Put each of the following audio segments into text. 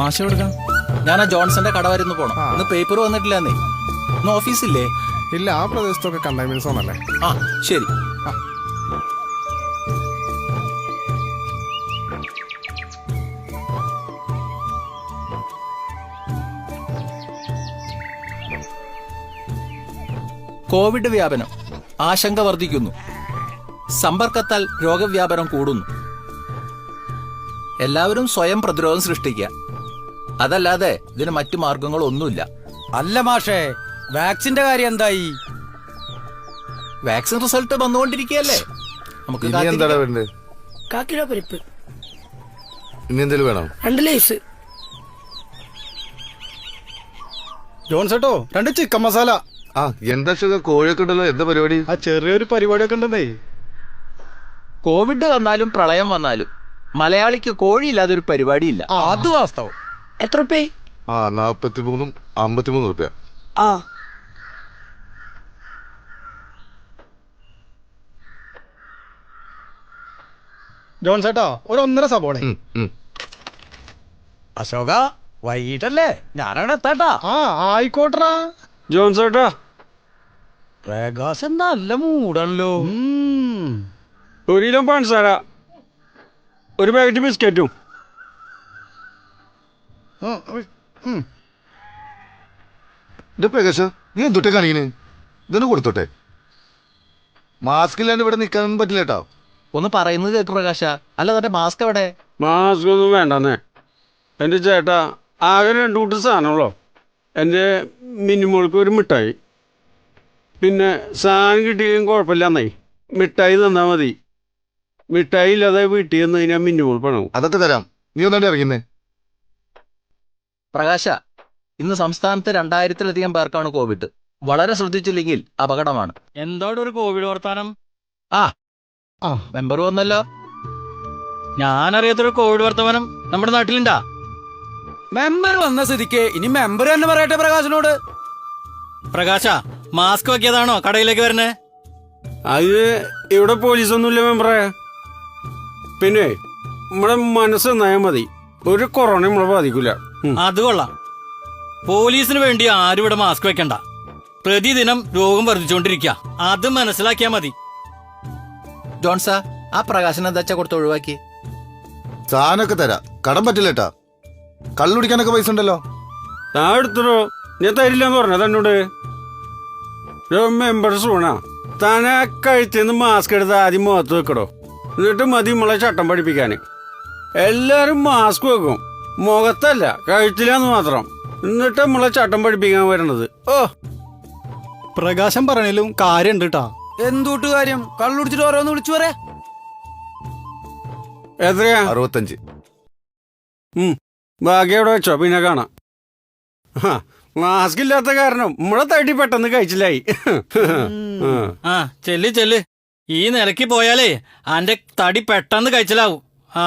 മാഷ കൊടുക്കാം ഞാൻ ആ ജോൺസന്റെ കട വരുന്നു പോണം. ഇന്ന് പേപ്പർ വന്നിട്ടില്ലെന്നേ ഇന്ന് ഓഫീസില്ലേ? ഇല്ല ആ പ്രദേശത്തൊക്കെ കണ്ടെയ്ൻമെന്റ് സോൺ അല്ലേ ആ ശരി. കോവിഡ് വ്യാപനം ആശങ്ക വർദ്ധിക്കുന്നു. സമ്പർക്കത്താൽ രോഗവ്യാപനം കൂടുന്നു. എല്ലാവരും സ്വയം പ്രതിരോധം സൃഷ്ടിക്കുക. അതല്ലാതെ ഇതിന് മറ്റു മാർഗങ്ങളൊന്നുമില്ല. അല്ല മാഷേ വാക്സിന്റെ കാര്യം എന്തായി? വാക്സിൻ റിസൾട്ട് വന്നുകൊണ്ടിരിക്കുകയല്ലേ? നമുക്ക് ഇനി എന്താടാ കാത്തിരിക്കാം. കാക്കിലോ പരിപ്പ്. ഇനി എന്തെങ്കിലും വേണം? രണ്ട് ലൈസ്. ജോൺസേട്ടോ രണ്ട് ചിക്കൻ മസാല. ആ എന്താ സുഖം കോഴിയൊക്കെ ഉണ്ടല്ലോ എന്താ പരിപാടി? ആ ചെറിയൊരു പരിപാടിയൊക്കെ ഉണ്ടെന്നേ. കോവിഡ് വന്നാലും പ്രളയം വന്നാലും മലയാളിക്ക് കോഴിയില്ലാതെ ഒരു പരിപാടിയില്ല അത് വാസ്തവം. എത്ര റുപ്യ? ആ നാപ്പത്തി മൂന്നും അമ്പത്തിമൂന്ന് റുപ്യ. ആ. ജോൺസേട്ടാ ഒരു ഒന്നര ഉം. അശോക വൈകിട്ടല്ലേ? ഞാനവിടെ എത്താട്ടാ. ആ ആയിക്കോട്ടറാ. ജോൺസേട്ടാ പ്രകാശം നല്ല മൂടല്ലോ ഒരു കിലോ പഞ്ചസാര. ഒരു പാക്കറ്റ് ബിസ്ക്കറ്റും ഇത് പ്രകാശ നീ എന്തുട്ടെ കാണിക്കണേ? ഇതൊന്ന് കൊടുത്തോട്ടെ. മാസ്ക് ഇല്ലാണ്ട് ഇവിടെ നിൽക്കാനൊന്നും പറ്റില്ല കേട്ടോ ഒന്ന് പറയുന്നത് കേക്ക് പ്രകാശ. അല്ല തന്റെ മാസ്ക് എവിടെ? മാസ്ക് ഒന്നും വേണ്ടെന്നേ. എന്റെ ചേട്ടാ ആകെ രണ്ട് കൂട്ടം സാധനമുള്ളോ എന്റെ മിനിമോൾക്ക് ഒരു മിഠായി. പിന്നെ സാധനം കിട്ടിയെങ്കിലും കുഴപ്പമില്ലെന്നേ. മിഠായി തന്നാൽ മതി. മിഠായി ഇല്ലാതെ വീട്ടിൽ നിന്ന് മിന്നു മിനിമോൾ പണം അതൊക്കെ തരാം. നീ ഒന്നാണ്ട് ഇറങ്ങുന്നേ പ്രകാശ ഇന്ന് സംസ്ഥാനത്ത് രണ്ടായിരത്തിലധികം പേർക്കാണ് കോവിഡ്. വളരെ ശ്രദ്ധിച്ചില്ലെങ്കിൽ അപകടമാണ്. എന്തോടെ ഒരു കോവിഡ് വർത്താനം? ആ. മെമ്പർ വന്നല്ലോ. ഞാനറിയാത്തൊരു കോവിഡ് വർത്തമാനം നമ്മുടെ നാട്ടിലുണ്ടാ? മെമ്പർ വന്ന സ്ഥിതിക്ക് ഇനി മെമ്പർ തന്നെ പറയട്ടെ പ്രകാശനോട്. പ്രകാശ മാസ്ക് വെക്കിയതാണോ കടയിലേക്ക് വരുന്നേ അത് ഇവിടെ പോലീസൊന്നുമില്ല മെമ്പറേ. പിന്നെ നമ്മുടെ മനസ്സ് നന്നായാൽ മതി. ഒരു കൊറോണ നമ്മളെ ബാധിക്കില്ല അത് കൊള്ളാം. പോലീസിന് വേണ്ടി ആരും ഇവിടെ മാസ്ക് വെക്കണ്ട. പ്രതിദിനം രോഗം വർദ്ധിച്ചുകൊണ്ടിരിക്കുക അത് മനസ്സിലാക്കിയാ മതി. ജോൺസ ആ പ്രകാശനം എന്താ വെച്ചാ കൊടുത്ത് ഒഴിവാക്കി? സാധനമൊക്കെ തരാം. കടം പറ്റില്ല കേട്ടാ. കള്ളു കുടിക്കാനൊക്കെ പൈസ ഉണ്ടല്ലോ. ഞാൻ എടുത്തോ. ഞാൻ തരില്ലെന്ന് പറഞ്ഞത് എന്നോട് മെമ്പർ സൂണാ. ആ കഴുത്തിന്ന് മാസ്ക് എടുത്ത് ആദ്യം മുഖത്ത് വെക്കടോ. എന്നിട്ട് മതി നമ്മളെ ചട്ടം പഠിപ്പിക്കാൻ എല്ലാരും മാസ്ക് വെക്കും. മുഖത്തല്ല കഴുത്തിലാന്ന് മാത്രം. എന്നിട്ട് നമ്മളെ ചട്ടം പഠിപ്പിക്കാൻ വരണത്. ഓ. പ്രകാശം പറഞ്ഞാലും കാര്യണ്ട് കേട്ടാ എന്തൂട്ട് കാര്യം? കള്ളുടിച്ചിട്ട് ഓരോന്ന് വിളിച്ചു പറയാ എത്രയാ? അറുപത്തഞ്ച്. ഉം. ബാക്കി എവിടെ വെച്ചോ പിന്നെ കാണാം. മാസ്ക് ഇല്ലാത്ത കാരണം നമ്മളെ തടി പെട്ടെന്ന് കഴിച്ചില്ലായി. ആ. ആ ചെല്ല് ചെല്ല്. ഈ നിലയ്ക്ക് പോയാലേ അന്റെ തടി പെട്ടെന്ന് കഴിച്ചിലാവും. ആ.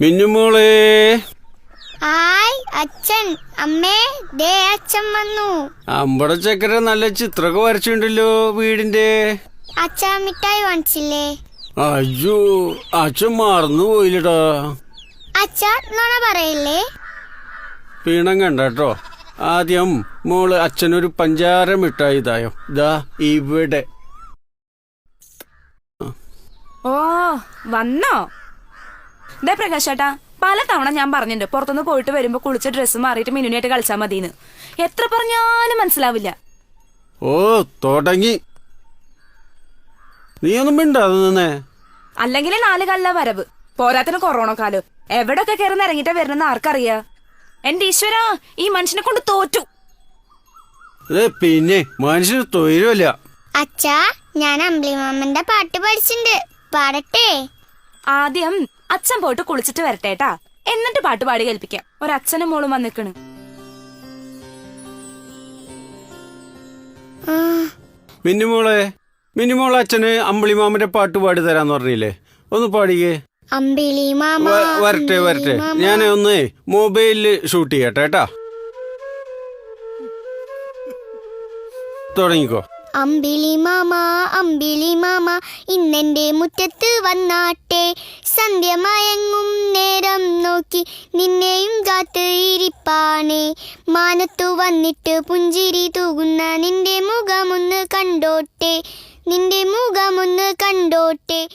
മിന്നുമോളെ അച്ഛൻ. അമ്മേ ദേ അച്ഛൻ വന്നു. അമ്പട ചക്കര നല്ല ചിത്രമൊക്കെ വരച്ചിട്ടുണ്ടല്ലോ വീടിന്റെ. അച്ഛാ മിഠായി വാങ്ങിച്ചില്ലേ? അയ്യോ അച്ഛൻ മറന്നു പോയില്ലടാ. അച്ഛാ നുണ പറയില്ലേ? പീണം കണ്ടോ ആദ്യം മോൾ അച്ഛനൊരു പഞ്ചാര മിഠായി ഇതായോ. ദാ ഇവിടെ. ഓ വന്നോ? ദേ പ്രകാശേട്ടാ പല തവണ ഞാൻ പറഞ്ഞിട്ടുണ്ട് പുറത്തുനിന്ന് പോയിട്ട് വരുമ്പോ കുളിച്ച ഡ്രസ്സ് മാറിയിട്ട് മിനുനായിട്ട് കളിച്ചാൽ മതിന്ന്. എത്ര പറഞ്ഞാലും മനസ്സിലാവില്ല. ഓ തുടങ്ങി. നീ ഒന്നും മിണ്ടാതെ നിന്നേ. അല്ലെങ്കിൽ നാല് കല്ല വരവ്. പോരാത്തിന് കൊറോണ കാലം. എവിടൊക്കെ കയറുന്ന ഇറങ്ങിട്ട് വരണെന്ന് ആർക്കറിയാ? എന്റെ ഈശ്വര ഈ മനുഷ്യനെ കൊണ്ട് തോറ്റു. പിന്നെ മനുഷ്യന് തൊഴിലുമില്ല. അച്ഛാ ഞാൻ അമ്പിളിമാമന്റെ പാട്ട് പഠിച്ചിട്ടുണ്ട്. പാടട്ടെ. ആദ്യം അച്ഛൻ പോയിട്ട് കുളിച്ചിട്ട് വരട്ടേട്ടാ എന്നിട്ട് പാട്ട് പാടി കേൾപ്പിക്കാം. ഒരച്ഛനും മോളും വന്നിക്കണ്. പിന്നെ മിന്നുമോളെ മിന്നുമോളെ അച്ഛന് അമ്പിളിമാമന്റെ പാട്ട് പാടി തരാന്ന് പറഞ്ഞില്ലേ? ഒന്ന് പാടിയേ. അമ്പിളി മാമ വ- വരട്ടെ അമ്പിളി വരട്ടെ. മാമ. ഞാൻ ഒന്ന് മൊബൈലിൽ ഷൂട്ട് ചെയ്യട്ടെ കേട്ടാ. തുടങ്ങിക്കോ. അമ്പിളി മാമ അമ്പിളി മാമ ഇന്നെന്റെ മുറ്റത്ത് വന്നാട്ടെ. സന്ധ്യ മയങ്ങും നേരം നോക്കി നിന്നെയും കാത്ത് ഇരിപ്പാണേ. മാനത്തു വന്നിട്ട് പുഞ്ചിരി തൂകുന്ന നിന്റെ മുഖമൊന്ന് കണ്ടോട്ടെ. നിന്റെ മുഖമൊന്ന് കണ്ടോട്ടെ?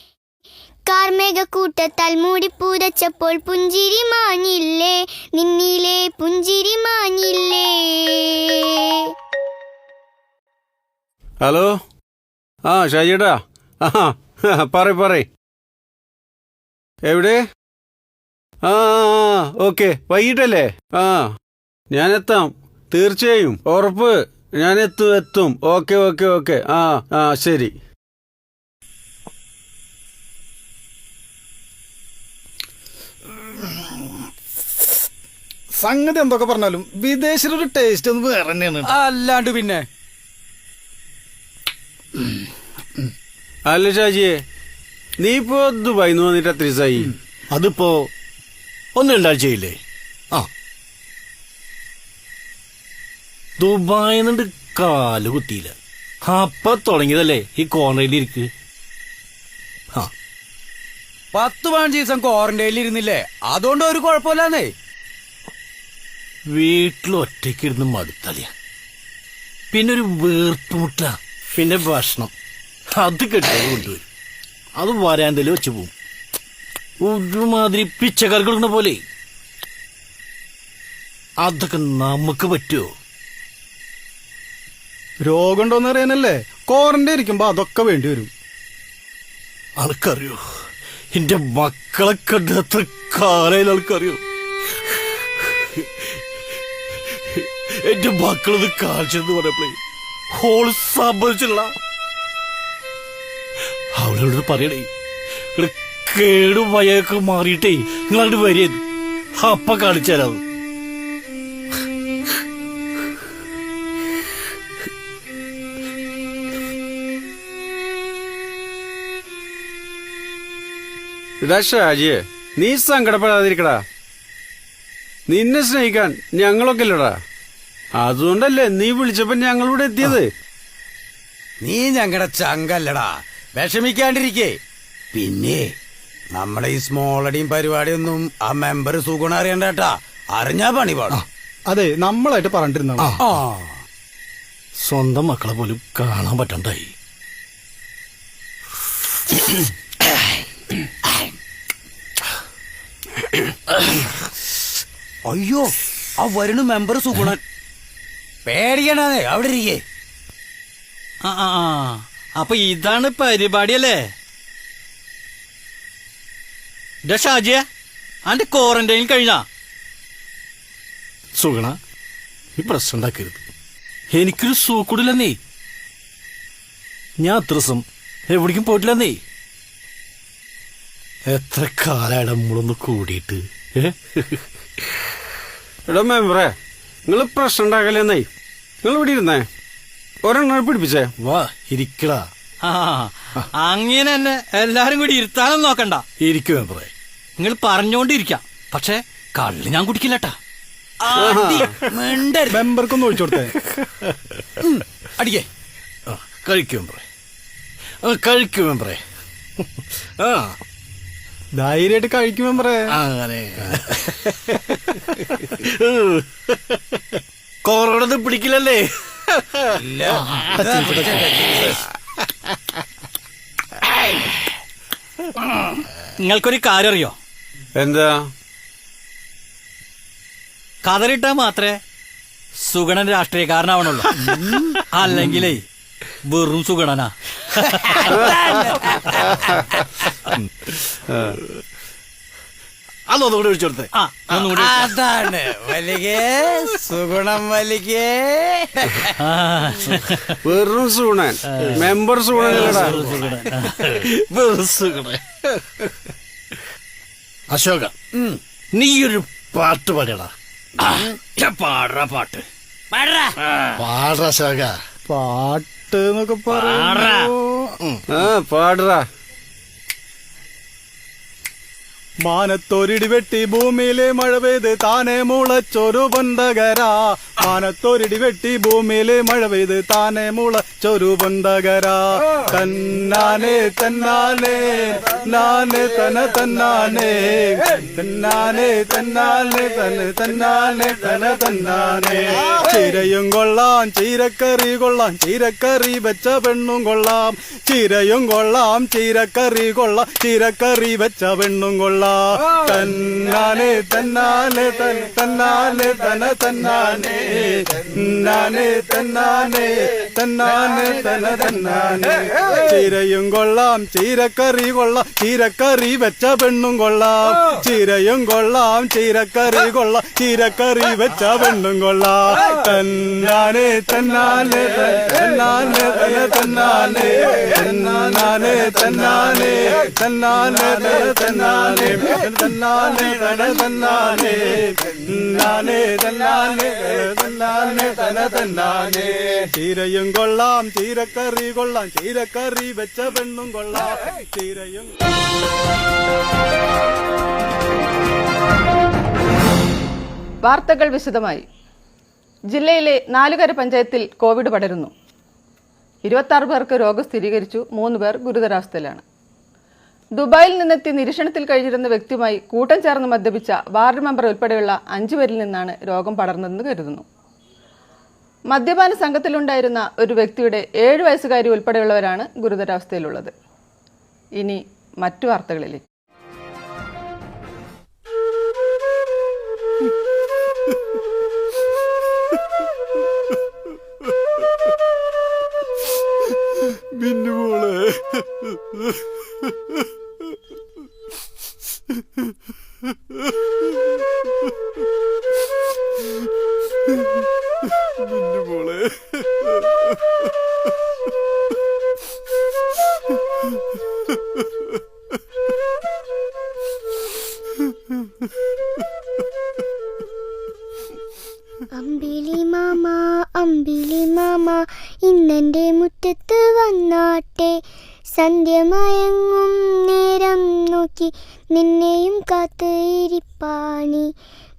കാർമേഘക്കൂട്ടത്താൽ മൂടി പുതച്ചപ്പോൾ പുഞ്ചിരി മാഞ്ഞില്ലേ? നിന്നിലെ പുഞ്ചിരി മാഞ്ഞില്ലേ? ഹലോ? ആ ഷാജിയേട്ടാ ആ പറ പറ എവിടെ? ആ ഓക്കെ. വൈകിട്ടല്ലേ? ആ ഞാനെത്താം. തീർച്ചയായും. ഉറപ്പ്. ഞാൻ എത്തും. എത്തും ഓക്കെ ഓക്കെ ഓക്കെ. ആ ആ ശരി. സംഗതി എന്തൊക്കെ പറഞ്ഞാലും വിദേശിലൊരു ടേസ്റ്റ് ഒന്ന് വേറെ തന്നെയാണ്. അല്ലാണ്ട് പിന്നെ. അല്ല ഷാജിയെ നീ ഇപ്പോ ദുബായിന്ന് വന്നിട്ട് എത്ര ദിവസമായി അതിപ്പോ ഒന്ന് രണ്ടാഴ്ചയില്ലേ ആ. ദുബായിൽ കാൽ കുത്തിയില്ല. അപ്പൊ തുടങ്ങിയതല്ലേ ഈ കോർണറിൽ ഇരിക്ക്. പത്ത് പതിനഞ്ച് ദിവസം ക്വാറന്റൈനിൽ ഇരുന്നില്ലേ? അതുകൊണ്ട് ഒരു കുഴപ്പമില്ലാന്നേ. വീട്ടിൽ ഒറ്റയ്ക്ക് ഇരുന്ന് മടുത്തലിയ പിന്നെ ഒരു വീർപ്പുമുട്ട പിന്നെ ഭക്ഷണം. അത് കെട്ടിയത് കൊണ്ടുവരും. അത് വരാന്തൽ വെച്ച് പോവും. ഒരുമാതിരി പിച്ചക്കാർ കൊടുക്കുന്ന പോലെ. അതൊക്കെ നമുക്ക് പറ്റുമോ രോഗം ഉണ്ടോന്ന് അറിയാനല്ലേ? ക്വാറന്റൈൻ ഇരിക്കുമ്പോ അതൊക്കെ വേണ്ടി വരും. ആൾക്കറിയോ? എന്റെ മക്കളെ കണ്ടത്ര കാലയിൽ ആൾക്കറിയോ? എന്റെ മക്കളത് കാണിച്ചെന്ന് പറഞ്ഞപ്പോഴേ ഹോൾ സംഭവിച്ചില്ല അവളോട് പറയണേ കേടും വയൊക്കെ മാറിയിട്ടേ നിങ്ങളങ്ങോട്ട് വരിയത് അപ്പ കാണിച്ചാലത് ഇടാ ഷാജിയെ നീ സങ്കടപ്പെടാതിരിക്കടാ. നിന്നെ സ്നേഹിക്കാൻ ഞങ്ങളൊക്കെ ഇല്ലടാ അതുകൊണ്ടല്ലേ നീ വിളിച്ചപ്പോ ഞങ്ങളിവിടെ എത്തിയത്? നീ ഞങ്ങളുടെ ചങ്കല്ലടാ. വിഷമിക്കാണ്ടിരിക്കേ. പിന്നെ നമ്മളെ ഈ സ്മോളടിയും പരിപാടിയൊന്നും ആ മെമ്പർ സുഗുണ അറിയണ്ടേട്ടാ. അറിഞ്ഞാ പണി പാടും. അതെ നമ്മളായിട്ട് പറഞ്ഞിരുന്ന സ്വന്തം മക്കളെ പോലും കാണാൻ പറ്റണ്ടായി. അയ്യോ ആ വരുന്ന മെമ്പർ സുഗുണൻ. പേടിക്കണേ അവിടെ ഇരിക്കേ. ആ ആ. അപ്പൊ ഇതാണ് പരിപാടിയല്ലേ ഡാ ഷാജിയ അന്റെ ക്വാറന്റൈനിൽ കഴിഞ്ഞാ. സുഗണ ഈ പ്രശ്നം ഉണ്ടാക്കരുത്. എനിക്കൊരു സൂക്കൂടില്ലെന്നേ. ഞാൻ അത്ര ദിവസം എവിടേക്കും പോയിട്ടില്ലെന്നേ. എത്ര കാലമാണ് നമ്മളൊന്ന് കൂടിയിട്ട്? എടാ മെമ്പറേ നിങ്ങൾ പ്രശ്നം ഉണ്ടാക്കലെന്നേ നിങ്ങൾ ഇവിടെ ഇരുന്നേ. ഒരെണ്ണം പിടിപ്പിച്ചേ. വാ ഇരിക്കടാ. ആ അങ്ങനെ തന്നെ എല്ലാരും കൂടി ഇരുത്താനും നോക്കണ്ട. ഇരിക്കും മെമ്പറേ. നിങ്ങൾ പറഞ്ഞോണ്ടിരിക്കാം പക്ഷെ കള്ളി ഞാൻ കുടിക്കില്ലട്ടാ. മെമ്പർക്കൊന്ന് ഒഴിച്ചു കൊടുത്തേ. അടിക്കേ. കഴിക്കും മെമ്പറേ. കഴിക്കും മെമ്പറേ. ആ ധൈര്യമായിട്ട് കഴിക്കുമ്പോ പറയാ അങ്ങനെ കൊറോണ പിടിക്കില്ലല്ലേ? നിങ്ങൾക്കൊരു കാര്യം അറിയോ എന്താ? കതറിട്ടാ മാത്രേ സുഗണൻ രാഷ്ട്രീയക്കാരനാവണുള്ളൂ. അല്ലെങ്കിലേ വെറും സുഗണനാ. അതൊന്നുകൂടെ ഒഴിച്ചു ആ ഒന്നുകൂടി അതാണ്. വലികേ സുഗുണം വലികേ. വെറും സൂണൻ മെമ്പർ സൂണനല്ലടാ വെറും. അശോക നീയൊരു പാട്ട് പാടടാ. പാടറ. പാട്ട് പാട അശോക. പാട്ട് എന്നൊക്കെ പറയുമ്പോ ആ പാടുറാ മാനത്തൊരിടി വെട്ടി ഭൂമിയിലെ മഴ പെയ്ത് താനെ മുളച്ചൊരു പൊന്തകര മാനത്തൊരിടി വെട്ടി ഭൂമിയിലെ മഴ പെയ്ത് താനെ മുളച്ചൊരു പൊന്തകര തന്നാനെ തന്നാനെ നാനെ തന തന്നാനെ. തന്നാനെ തന്നാനെ തന തന്നാനെ തന തന്നാനെ. ചീരയും കൊള്ളാം ചീരക്കറി കൊള്ളാം ചീരക്കറി വെച്ച പെണ്ണും കൊള്ളാം. ചീരയും കൊള്ളാം ചീരക്കറി കൊള്ളാം ചീരക്കറി വെച്ച പെണ്ണും കൊള്ളാം. തന്നാനെ തന്നാലെ തന്നാലെ തന തന്നാനെ. നാനെ തന്നാനെ തന്നാനെ തന തന്നാനെ ചീരയും കൊള്ളാം ചീരക്കറി കൊള്ളാം ചീരക്കറി വെച്ച പെണ്ണും കൊള്ളാം ചീരയും കൊള്ളാം ചീരക്കറി കൊള്ളാം ചീരക്കറി വെച്ച പെണ്ണും കൊള്ളാം തന്നാനെ തന്നാനെ തന്നാനെ തന തന്നാനെ തന്നാനെ തന്നാനെ തന്നാനെ തന തന്നാനെ തന്നാനെ തന തന്നാനെ നാനെ തന്നാനെ തന്നാനെ തന തന്നാനെ ചീരയും കൊള്ളാം ചീരക്കറി കൊള്ളാം ചീരക്കറി വെച്ച പെണ്ണും കൊള്ളാം. ചീരയും വാർത്തകൾ വിശദമായി. ജില്ലയിലെ നാലുകര പഞ്ചായത്തിൽ കോവിഡ് പടരുന്നു. ഇരുപത്താറ് പേർക്ക് രോഗം സ്ഥിരീകരിച്ചു മൂന്ന് പേർ ഗുരുതരാവസ്ഥയിലാണ്. ദുബായിൽ നിന്നെത്തി നിരീക്ഷണത്തിൽ കഴിഞ്ഞിരുന്ന വ്യക്തിയുമായി കൂട്ടം ചേർന്ന് മദ്യപിച്ച വാർഡ് മെമ്പർ ഉൾപ്പെടെയുള്ള അഞ്ചുപേരിൽ നിന്നാണ് രോഗം പടർന്നതെന്ന് കരുതുന്നു. മദ്യപാന സംഘത്തിലുണ്ടായിരുന്ന ഒരു വ്യക്തിയുടെ ഏഴ് വയസ്സുകാരി ഉൾപ്പെടെയുള്ളവരാണ് ഗുരുതരാവസ്ഥയിലുള്ളത്. ഇനി മറ്റു വാർത്തകളിലേക്ക്. അമ്പിളി മാമ അമ്പിളി മാമ ഇന്നെന്റെ മുറ്റത്ത് വന്നാട്ടെ. സന്ധ്യമയങ്ങും നേരം നോക്കി നിന്നെയും കാത്ത്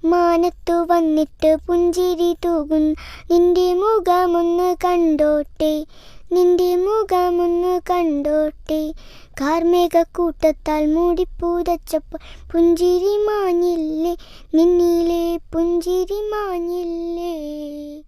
മാനത്തു വന്നിട്ട് പുഞ്ചിരി തൂകും. നിന്റെ മുഖമൊന്ന് കണ്ടോട്ടെ. നിന്റെ മുഖമൊന്ന് കണ്ടോട്ടെ. കാർമേക കൂട്ടത്താൽ മൂടിപ്പൂതച്ചപ്പോൾ പുഞ്ചിരി മാഞ്ഞില്ലേ. നിന്നിലെ പുഞ്ചിരി മാഞ്ഞില്ലേ.